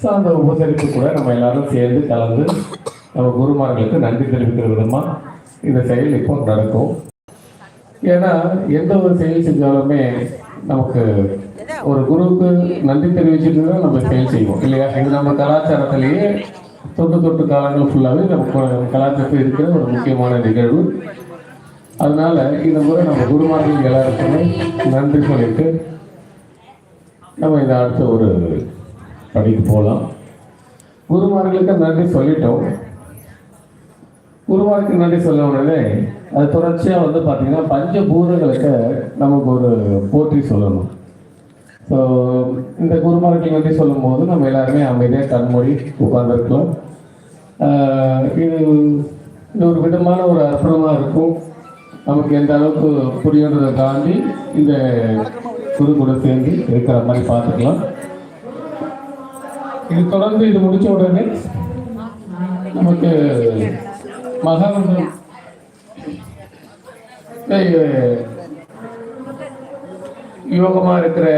So அந்த உபசரிப்பு கூட நம்ம எல்லாரும் சேர்ந்து கலந்து நம்ம குருமார்களுக்கு நன்றி தெரிவிக்கிற விதமாக இந்த செயல் இப்போ நடக்கும். ஏன்னா எந்த ஒரு செயல் செஞ்சாலுமே நமக்கு ஒரு குருவுக்கு நன்றி தெரிவிச்சுட்டு தான் நம்ம செயல் செய்வோம் இல்லையா? இது நம்ம கலாச்சாரத்திலேயே தொட்டு தொட்டு காலங்கள் ஃபுல்லாகவே நம்ம கலாச்சாரத்தில் இருக்கிற ஒரு முக்கியமான நிகழ்வு. அதனால இந்த முறை நம்ம குருமார்கள் எல்லாருக்குமே நன்றி சொல்லிட்டு நம்ம இந்த அடுத்த ஒரு படிக்கு போகலாம். குருமார்களுக்கு நன்றி சொல்லிட்டோம். குருமாருக்கு நன்றி சொல்ல உடனே அது தொடர்ச்சியாக வந்து பார்த்தீங்கன்னா பஞ்சபூதங்களுக்கு நமக்கு ஒரு போற்றி சொல்லணும். ஸோ இந்த குருமாருக்கு நன்றி சொல்லும் போது நம்ம எல்லாருமே அமைதியாக கண்மொழி உட்கார்ந்துருக்கலாம். இது இது ஒரு விதமான ஒரு அற்புதமாக இருக்கும். நமக்கு எந்த அளவுக்கு புரியுன்றதை தாண்டி இந்த குரு கூட சேர்ந்து இருக்கிற மாதிரி பார்த்துக்கலாம். இது தொடர்ந்து இது முடிச்ச உடனே நமக்கு மகானந்தம் யோகமா இருக்கிற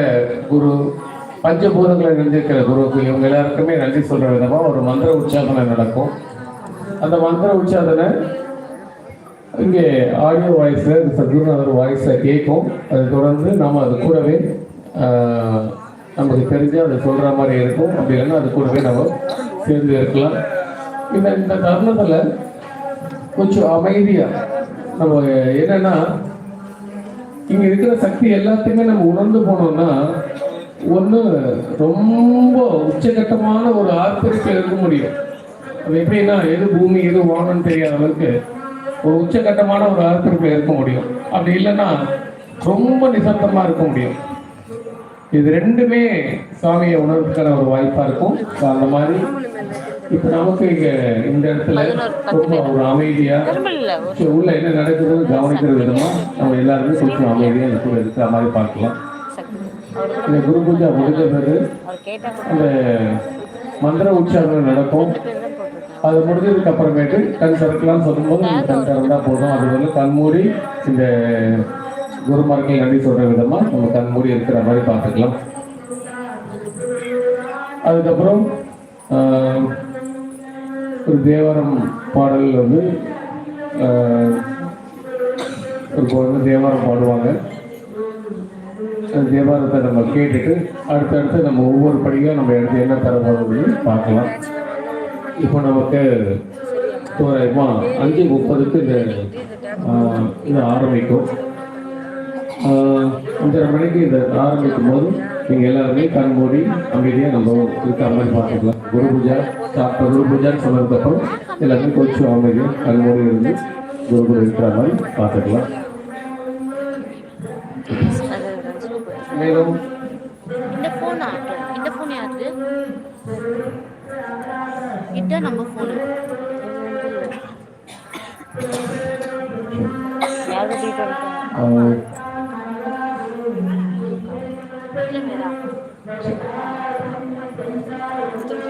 குரு பஞ்சபூதங்களை நிறைந்திருக்கிற குருவுக்கு இவங்க எல்லாருக்குமே நன்றி சொல்ற விதமா ஒரு மந்திர உச்சாரணை நடக்கும். அந்த மந்திர உச்சாரணை இங்கே ஆடியோ வாய்ஸில் சத்குருநாதர் வாய்ஸை கேட்கும். அதை தொடர்ந்து நம்ம அது கூடவே ஆஹ், நமக்கு தெரிஞ்சு அதை சொல்கிற மாதிரி இருக்கும். அப்படி இல்லைன்னா அது கூடவே நம்ம சேர்ந்து இருக்கலாம். இந்த இந்த தருணத்தில் கொஞ்சம் அமைதியாக நம்ம என்னன்னா இங்கே இருக்கிற சக்தி எல்லாத்தையுமே நம்ம உணர்ந்து போனோம்னா ஒன்று ரொம்ப உச்சகட்டமான ஒரு ஆர்ப்பரிப்பில் இருக்க முடியும். அது எப்படின்னா எது பூமி எது வானம் தெரியாத அளவுக்கு ஒரு உச்சகட்டமான ஒரு ஆர்ப்பரிப்பில் இருக்க முடியும். அப்படி இல்லைன்னா ரொம்ப நிசப்தமாக இருக்க முடியும். இது ரெண்டுமே சாமியை உணர்வுக்கான ஒரு வாய்ப்பாக இருக்கும். அந்த மாதிரி இப்போ நமக்கு இங்கே இந்த இடத்துல ஒரு சரி, உள்ள என்ன நடக்குதுன்னு கவனிக்கிற விதமா நம்ம எல்லாருமே கொஞ்சம் அமைதியாக இந்த கூட இருக்கிற மாதிரி பார்க்கலாம். இந்த குரு பூஜா முடிஞ்ச பிறகு அந்த மந்திர உச்சாரணை நடக்கும். அது முடிஞ்சதுக்கு அப்புறமேட்டு கண் திறக்கலாம்னு சொல்லும்போது கண் திறந்தா போதும். அது வந்து கண் மூடி இந்த குருமார்கள் நன்றி சொல்ற விதமா நம்ம கண் மூடி இருக்கிற மாதிரி பார்த்துக்கலாம். அதுக்கப்புறம் ஒரு தேவாரம் பாடல் வந்து இப்போ ஒரு குழந்தை தேவாரம் பாடுவாங்க. தேவாரத்தை நம்ம கேட்டுட்டு அடுத்தடுத்து நம்ம ஒவ்வொரு படியாக நம்ம எடுத்து என்ன தர பார்க்கலாம். இப்போ நமக்கு தோராயமாக அஞ்சு முப்பதுக்கு இந்த இது ஆரம்பிக்கும். அஞ்சரை மணிக்கு இந்த ஆரம்பிக்கும் போது நீங்கள் எல்லாருமே கண் மூடி அமைதியாக நம்ம இருக்கிற மாதிரி பார்த்துக்கலாம். குரு பூஜா சாப்பிட்ட குரு பூஜான்னு சொன்னதுக்கப்புறம் எல்லாருமே கொஞ்சம் அமைதியாக கண் மூடி இருந்து குரு பூஜை இருக்கிற மாதிரி பார்த்துக்கலாம். மேலும் நம்ம ஃபோன் டீட்டெயில்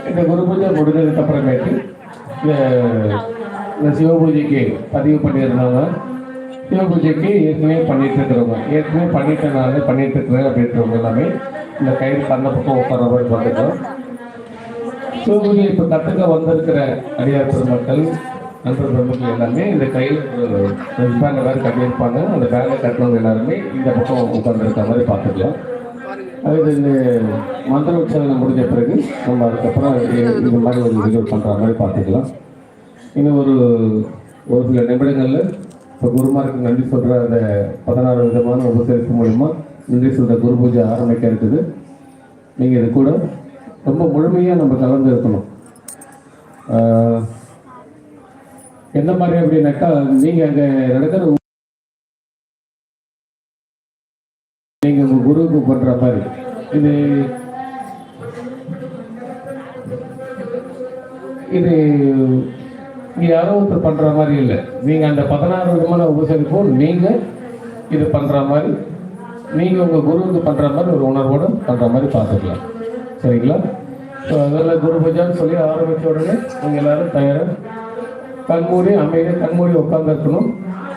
இந்த குரு பூஜை முடிஞ்சதுக்கு அப்புறமேட்டு இந்த சிவபூஜைக்கு சிவ பூஜைக்கு பதிவு பண்ணியிருந்தாங்க. சிவ பூஜைக்கு ஏற்கனவே பண்ணிட்டு இருக்கிறவங்க ஏற்கனவே பண்ணிட்டனால பண்ணிட்டு இருக்கிறேன் அப்படின்றவங்க எல்லாமே இந்த கயிறு கண்ண பக்கம் உட்கார மாதிரி பார்த்துக்கலாம் சிவ பூஜை இப்போ கற்றுக்க வந்திருக்கிற அடியார் பெருமக்கள் நண்பர் பெருமக்கள் எல்லாமே இந்த கையில் பேங்க் எல்லாரும் கட்டியிருப்பாங்க. அந்த பேங்கை கட்டினவங்க எல்லாருமே இந்த பக்கம் உட்கார்ந்துருக்க மாதிரி பார்த்துக்கலாம். அது இந்த மந்திர உச்சாரணம் முடிஞ்ச பிறகு நம்ம அதுக்கப்புறம் இந்த மாதிரி ஒரு நிகழ்வு பண்ணுற மாதிரி பார்த்துக்கலாம். இன்னும் ஒரு ஒரு சில நிமிடங்களில் இப்போ குருமாருக்கு நன்றி சொல்கிற அந்த பதினாறு விதமான உபசரிப்பு மூலிமா நன்றி சொல்கிற குரு பூஜை ஆரம்பிக்க இருக்குது. நீங்கள் இது கூட ரொம்ப முழுமையாக நம்ம கலந்து இருக்கணும் என்ன மாதிரி அப்படின்னாக்கா நீங்கள் அங்கே நடக்கிற உங்க பண்ணுற மாதிரி. இது இது நீங்கள் யாரோ ஒருத்தர் பண்ணுற மாதிரி இல்லை. நீங்கள் அந்த பதினாறு விதமான உபசரிப்பும் நீங்கள் இது பண்ணுற மாதிரி நீங்கள் உங்கள் குருவுக்கு பண்ணுற மாதிரி ஒரு உணர்வோடு பண்ணுற மாதிரி பார்த்துக்கலாம். சரிங்களா? ஸோ அதில் குரு பூஜான்னு சொல்லி ஆரம்பித்த உடனே நீங்கள் எல்லோரும் தயாராக கண்மூடி அமைதியாக கண்மூடி உட்காந்துருக்கணும்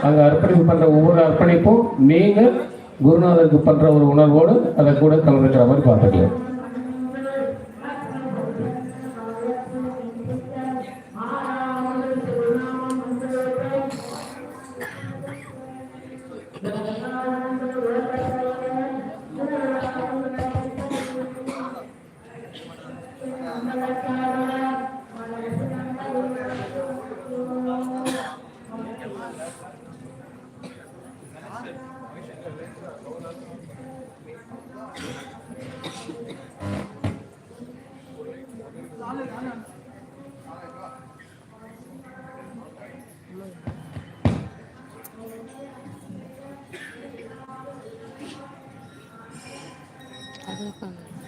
அங்கே அர்ப்பணிப்பு பண்ணுற ஒவ்வொரு அர்ப்பணிப்பும் நீங்கள் குருநாதருக்கு பண்ணுற ஒரு உணர்வோடு அதை கூட கலந்துக்கிற மாதிரி பார்த்துக்கலாம். 好的好的